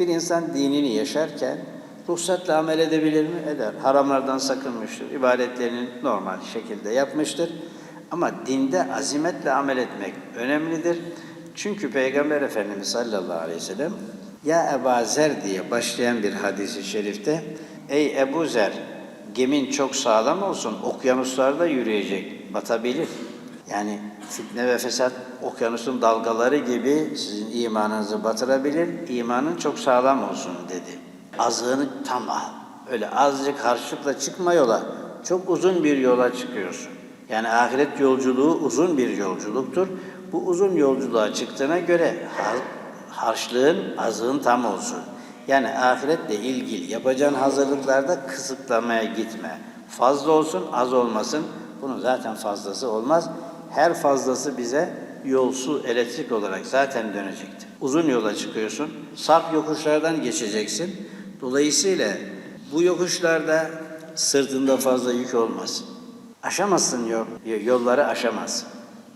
Bir insan dinini yaşarken ruhsatla amel edebilir mi? Eder. Haramlardan sakınmıştır. İbadetlerini normal şekilde yapmıştır. Ama dinde azimetle amel etmek önemlidir. Çünkü Peygamber Efendimiz sallallahu aleyhi ve sellem ya Ebu Zer diye başlayan bir hadisi şerifte Ey Ebu Zer gemin çok sağlam olsun okyanuslarda yürüyecek batabilir. Yani fitne ve fesat okyanusun dalgaları gibi sizin imanınızı batırabilir. İmanın çok sağlam olsun dedi. Azığını tam al. Öyle azıcık harçlıkla çıkma yola. Çok uzun bir yola çıkıyorsun. Yani ahiret yolculuğu uzun bir yolculuktur. Bu uzun yolculuğa çıktığına göre har, harçlığın, azığın tam olsun. Yani ahiretle ilgili yapacağın hazırlıklarda kısıtlamaya gitme. Fazla olsun, az olmasın. Bunun zaten fazlası olmaz. Her fazlası bize yolsu elektrik olarak zaten dönecektir. Uzun yola çıkıyorsun, sarp yokuşlardan geçeceksin. Dolayısıyla bu yokuşlarda sırtında fazla yük olmaz. Aşamazsın yol, yolları aşamazsın.